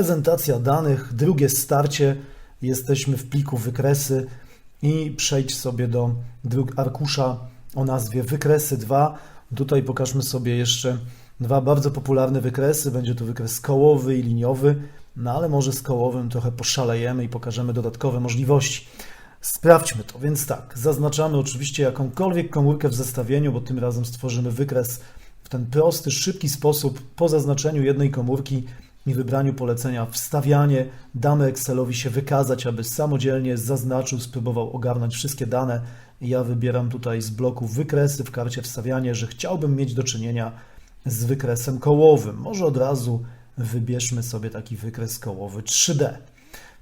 prezentacja danych, drugie starcie, jesteśmy w pliku wykresy i przejdź sobie do arkusza o nazwie wykresy 2. Tutaj pokażmy sobie jeszcze dwa bardzo popularne wykresy. Będzie to wykres kołowy i liniowy, no ale może z kołowym trochę poszalejemy i pokażemy dodatkowe możliwości. Sprawdźmy to. Więc tak, zaznaczamy oczywiście jakąkolwiek komórkę w zestawieniu, bo tym razem stworzymy wykres w ten prosty, szybki sposób po zaznaczeniu jednej komórki i wybraniu polecenia wstawianie. Damy Excelowi się wykazać, aby samodzielnie zaznaczył, spróbował ogarnąć wszystkie dane. Ja wybieram tutaj z bloku wykresy w karcie wstawianie, że chciałbym mieć do czynienia z wykresem kołowym. Może od razu wybierzmy sobie taki wykres kołowy 3D.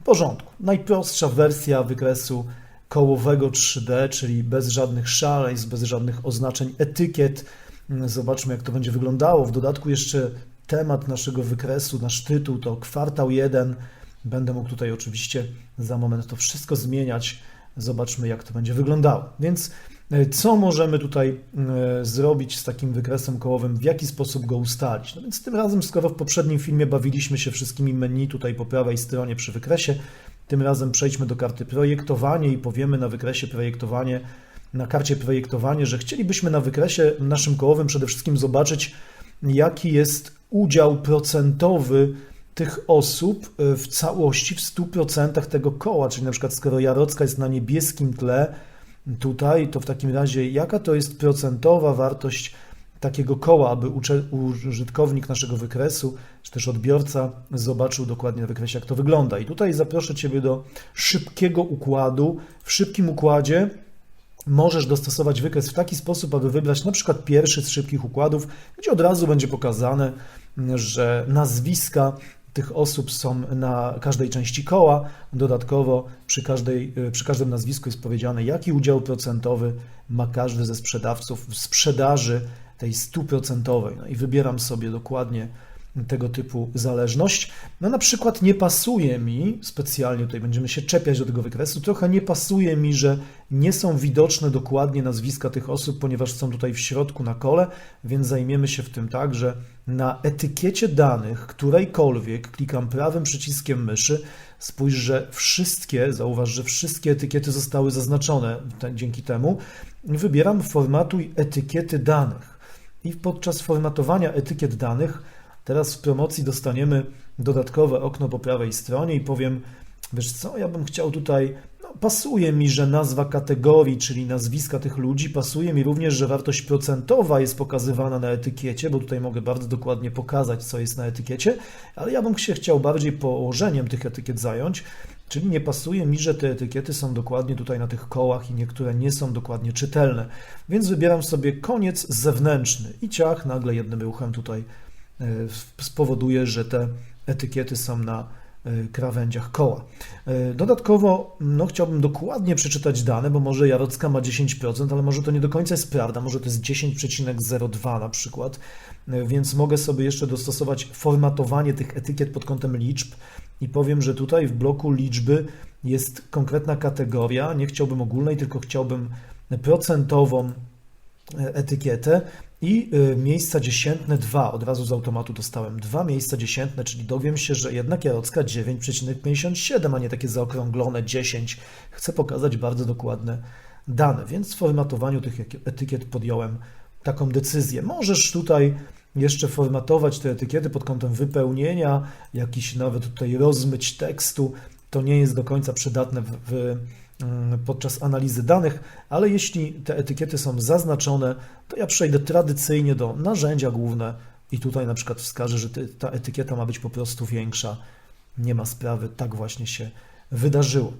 W porządku. Najprostsza wersja wykresu kołowego 3D, czyli bez żadnych szaleństw, bez żadnych oznaczeń etykiet. Zobaczmy, jak to będzie wyglądało. W dodatku jeszcze temat naszego wykresu, nasz tytuł to kwartał 1. Będę mógł tutaj oczywiście za moment to wszystko zmieniać. Zobaczmy, jak to będzie wyglądało. Więc e, co możemy tutaj e, zrobić z takim wykresem kołowym, w jaki sposób go ustalić? No więc tym razem, skoro w poprzednim filmie bawiliśmy się wszystkimi menu tutaj po prawej stronie przy wykresie, tym razem przejdźmy do karty projektowanie i powiemy na wykresie projektowanie, na karcie projektowanie, że chcielibyśmy na wykresie naszym kołowym przede wszystkim zobaczyć, jaki jest udział procentowy tych osób e, w całości, w 100% tego koła, czyli na przykład skoro Jarocka jest na niebieskim tle tutaj, to w takim razie jaka to jest procentowa wartość takiego koła, aby użytkownik naszego wykresu, czy też odbiorca zobaczył dokładnie na wykresie, jak to wygląda. I tutaj zaproszę Ciebie do szybkiego układu. W szybkim układzie możesz dostosować wykres w taki sposób, aby wybrać na przykład pierwszy z szybkich układów, gdzie od razu będzie pokazane, że nazwiska tych osób są na każdej części koła. Dodatkowo przy, każdej, przy każdym nazwisku jest powiedziane, jaki udział procentowy ma każdy ze sprzedawców w sprzedaży tej stuprocentowej. No i wybieram sobie dokładnie tego typu zależność. No na przykład nie pasuje mi, specjalnie tutaj będziemy się czepiać do tego wykresu, trochę nie pasuje mi, że nie są widoczne dokładnie nazwiska tych osób, ponieważ są tutaj w środku na kole, więc zajmiemy się w tym tak, że na etykiecie danych, którejkolwiek, klikam prawym przyciskiem myszy, spójrz, że wszystkie, zauważ, że wszystkie etykiety zostały zaznaczone dzięki temu. Wybieram formatuj etykiety danych i podczas formatowania etykiet danych Teraz w promocji dostaniemy dodatkowe okno po prawej stronie i powiem, wiesz co, ja bym chciał tutaj, no, pasuje mi, że nazwa kategorii, czyli nazwiska tych ludzi, pasuje mi również, że wartość procentowa jest pokazywana na etykiecie, bo tutaj mogę bardzo dokładnie pokazać, co jest na etykiecie, ale ja bym się chciał bardziej położeniem tych etykiet zająć, czyli nie pasuje mi, że te etykiety są dokładnie tutaj na tych kołach i niektóre nie są dokładnie czytelne. Więc wybieram sobie koniec zewnętrzny i ciach, nagle jednym ruchem tutaj spowoduje, że te etykiety są na e, krawędziach koła. E, dodatkowo no, chciałbym dokładnie przeczytać dane, bo może Jarocka ma 10%, ale może to nie do końca jest prawda, może to jest 10,02 na przykład, więc mogę sobie jeszcze dostosować formatowanie tych etykiet pod kątem liczb i powiem, że tutaj w bloku liczby jest konkretna kategoria, nie chciałbym ogólnej, tylko chciałbym procentową etykietę i y, miejsca dziesiętne dwa. Od razu z automatu dostałem dwa miejsca dziesiętne, czyli dowiem się, że jednak Jarocka 9,57, a nie takie zaokrąglone 10. Chcę pokazać bardzo dokładne dane, więc w formatowaniu tych etykiet podjąłem taką decyzję. Możesz tutaj jeszcze formatować te etykiety pod kątem wypełnienia, jakiś nawet tutaj rozmyć tekstu. To nie jest do końca przydatne w, w podczas analizy danych, ale jeśli te etykiety są zaznaczone, to ja przejdę tradycyjnie do narzędzia główne i tutaj na przykład wskażę, że ta etykieta ma być po prostu większa. Nie ma sprawy, tak właśnie się wydarzyło.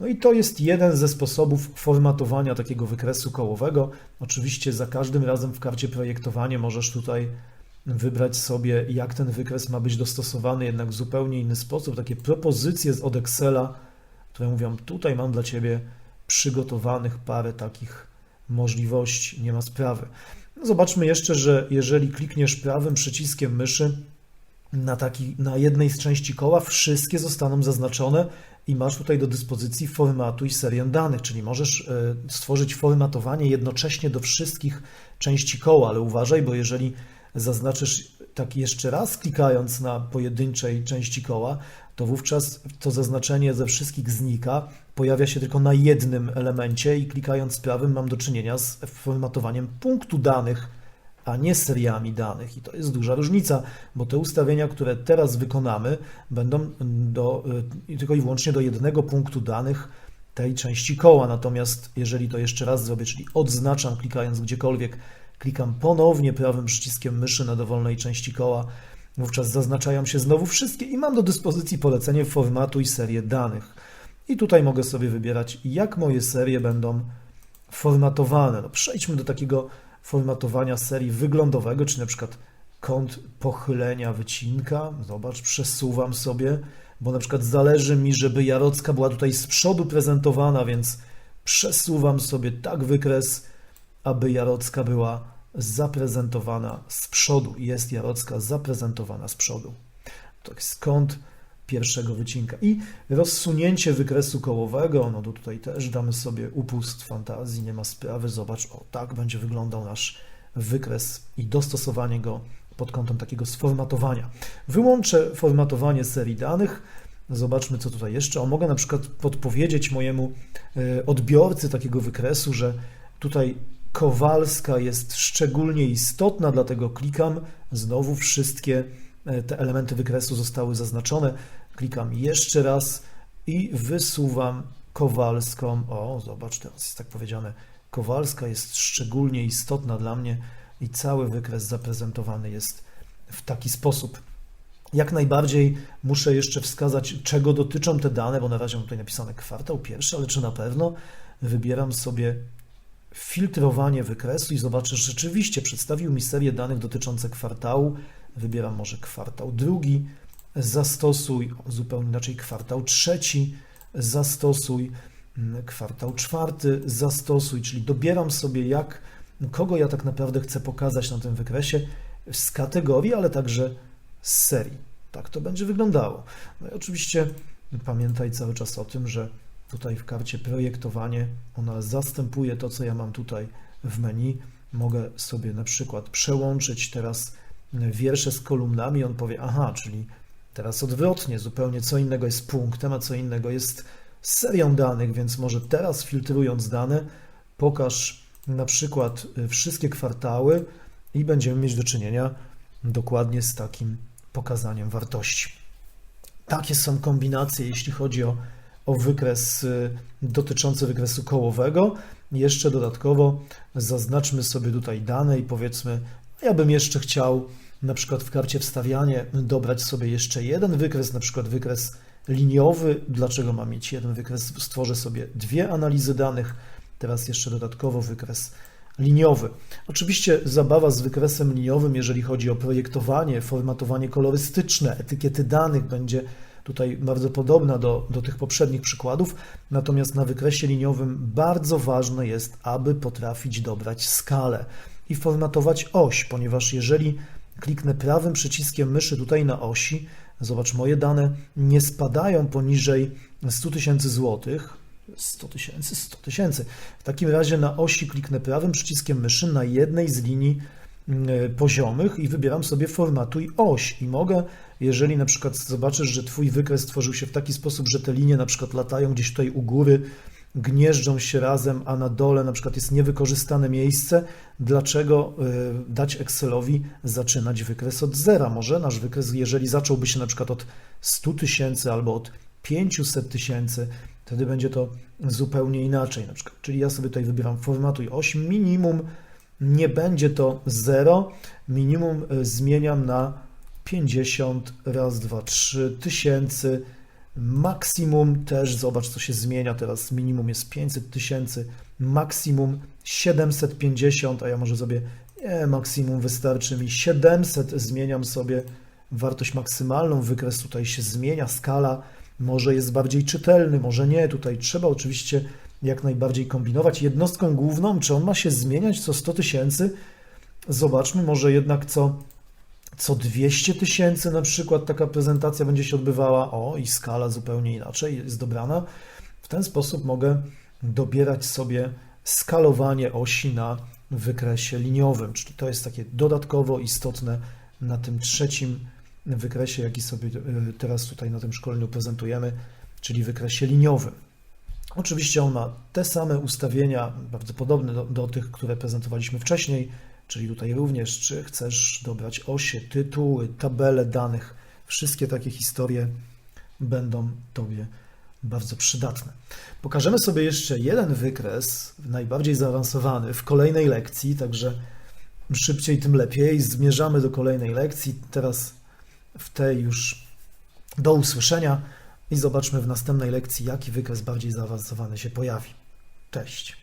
No i to jest jeden ze sposobów formatowania takiego wykresu kołowego. Oczywiście za każdym razem w karcie projektowanie możesz tutaj wybrać sobie, jak ten wykres ma być dostosowany jednak w zupełnie inny sposób. Takie propozycje od Excela które mówią: Tutaj mam dla ciebie przygotowanych parę takich możliwości, nie ma sprawy. No zobaczmy jeszcze, że jeżeli klikniesz prawym przyciskiem myszy na, taki, na jednej z części koła, wszystkie zostaną zaznaczone i masz tutaj do dyspozycji formatu i serię danych, czyli możesz e, stworzyć formatowanie jednocześnie do wszystkich części koła, ale uważaj, bo jeżeli zaznaczysz tak jeszcze raz, klikając na pojedynczej części koła, to wówczas to zaznaczenie ze wszystkich znika, pojawia się tylko na jednym elemencie i klikając prawym mam do czynienia z formatowaniem punktu danych, a nie seriami danych. I to jest duża różnica, bo te ustawienia, które teraz wykonamy, będą do, y, tylko i wyłącznie do jednego punktu danych tej części koła. Natomiast jeżeli to jeszcze raz zrobię, czyli odznaczam klikając gdziekolwiek, klikam ponownie prawym przyciskiem myszy na dowolnej części koła, wówczas zaznaczają się znowu wszystkie i mam do dyspozycji polecenie formatu i serię danych. I tutaj mogę sobie wybierać, jak moje serie będą formatowane. No, przejdźmy do takiego formatowania serii wyglądowego, czy na przykład kąt pochylenia wycinka. Zobacz, przesuwam sobie, bo na przykład zależy mi, żeby Jarocka była tutaj z przodu prezentowana, więc przesuwam sobie tak wykres, aby Jarocka była zaprezentowana z przodu. Jest Jarocka zaprezentowana z przodu. To jest kąt pierwszego wycinka. I rozsunięcie wykresu kołowego, no to tutaj też damy sobie upust fantazji, nie ma sprawy, zobacz, o tak będzie wyglądał nasz wykres i dostosowanie go pod kątem takiego sformatowania. Wyłączę formatowanie serii danych, zobaczmy co tutaj jeszcze. O, mogę na przykład podpowiedzieć mojemu e, odbiorcy takiego wykresu, że tutaj Kowalska jest szczególnie istotna, dlatego klikam, znowu wszystkie e, te elementy wykresu zostały zaznaczone. Klikam jeszcze raz i wysuwam Kowalską. O, zobacz, teraz jest tak powiedziane. Kowalska jest szczególnie istotna dla mnie i cały wykres zaprezentowany jest w taki sposób. Jak najbardziej muszę jeszcze wskazać, czego dotyczą te dane, bo na razie mam tutaj napisane kwartał pierwszy, ale czy na pewno wybieram sobie filtrowanie wykresu i zobaczę, że rzeczywiście przedstawił mi serię danych dotyczące kwartału. Wybieram może kwartał drugi, zastosuj zupełnie inaczej kwartał trzeci, zastosuj mm, kwartał czwarty, zastosuj, czyli dobieram sobie jak, kogo ja tak naprawdę chcę pokazać na tym wykresie z kategorii, ale także z serii. Tak to będzie wyglądało. No i oczywiście pamiętaj cały czas o tym, że tutaj w karcie projektowanie ona zastępuje to, co ja mam tutaj w menu. Mogę sobie na przykład przełączyć teraz wiersze z kolumnami. On powie, aha, czyli Teraz odwrotnie, zupełnie co innego jest punktem, a co innego jest serią danych, więc może teraz filtrując dane, pokaż na przykład y, wszystkie kwartały i będziemy mieć do czynienia dokładnie z takim pokazaniem wartości. Takie są kombinacje, jeśli chodzi o, o wykres y, dotyczący wykresu kołowego. Jeszcze dodatkowo zaznaczmy sobie tutaj dane i powiedzmy, ja bym jeszcze chciał na przykład w karcie wstawianie dobrać sobie jeszcze jeden wykres, na przykład wykres liniowy. Dlaczego mam mieć jeden wykres? Stworzę sobie dwie analizy danych, teraz jeszcze dodatkowo wykres liniowy. Oczywiście zabawa z wykresem liniowym, jeżeli chodzi o projektowanie, formatowanie kolorystyczne, etykiety danych będzie tutaj bardzo podobna do, do tych poprzednich przykładów, natomiast na wykresie liniowym bardzo ważne jest, aby potrafić dobrać skalę i formatować oś, ponieważ jeżeli kliknę prawym przyciskiem myszy tutaj na osi, zobacz, moje dane nie spadają poniżej 100 tysięcy złotych, 100 tysięcy, 100 tysięcy. W takim razie na osi kliknę prawym przyciskiem myszy na jednej z linii poziomych i wybieram sobie formatuj oś i mogę, jeżeli na przykład zobaczysz, że Twój wykres tworzył się w taki sposób, że te linie na przykład latają gdzieś tutaj u góry, gnieżdżą się razem, a na dole na przykład jest niewykorzystane miejsce, dlaczego y, dać Excelowi zaczynać wykres od zera? Może nasz wykres, jeżeli zacząłby się na przykład od 100 tysięcy albo od 500 tysięcy, wtedy będzie to zupełnie inaczej. Na przykład, czyli ja sobie tutaj wybieram formatuj 8, minimum nie będzie to 0, minimum y, zmieniam na 50, raz, dwa, trzy tysięcy, Maksimum też, zobacz co się zmienia teraz, minimum jest 500 tysięcy, maksimum 750, a ja może sobie, nie, maksimum wystarczy mi 700, zmieniam sobie wartość maksymalną, wykres tutaj się zmienia, skala może jest bardziej czytelny, może nie, tutaj trzeba oczywiście jak najbardziej kombinować. Jednostką główną, czy on ma się zmieniać co 100 tysięcy? Zobaczmy, może jednak co co 200 tysięcy na przykład taka prezentacja będzie się odbywała, o i skala zupełnie inaczej jest dobrana. W ten sposób mogę dobierać sobie skalowanie osi na wykresie liniowym, czyli to jest takie dodatkowo istotne na tym trzecim wykresie, jaki sobie y, teraz tutaj na tym szkoleniu prezentujemy, czyli wykresie liniowym. Oczywiście on ma te same ustawienia, bardzo podobne do, do tych, które prezentowaliśmy wcześniej, czyli tutaj również, czy chcesz dobrać osie, tytuły, tabele danych, wszystkie takie historie będą Tobie bardzo przydatne. Pokażemy sobie jeszcze jeden wykres, najbardziej zaawansowany, w kolejnej lekcji, także szybciej tym lepiej. Zmierzamy do kolejnej lekcji. Teraz w tej już do usłyszenia i zobaczmy w następnej lekcji, jaki wykres bardziej zaawansowany się pojawi. Cześć.